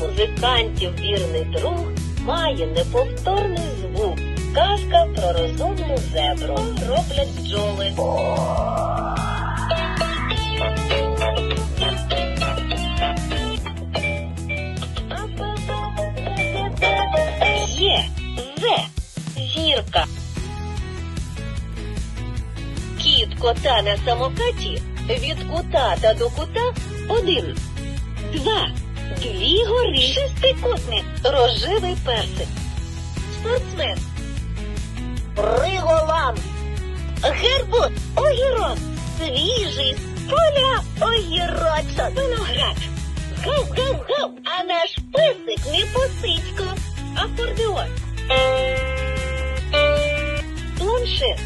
музикантів вірний друг має неповторний звук. Казка про розумну зебру. Роблять бджоли. Є. Зе. Зірка. Кіт кота на самокаті від кута та до кута один. Два. Дві гори. Шестикутник. Рожевий персик. Спортсмен. Риголам. Гербут. Огірок. Свіжий з поля огірочок. Виноград. Гав-гав-гав. А наш песик не посичко. Акордеон. Планшет.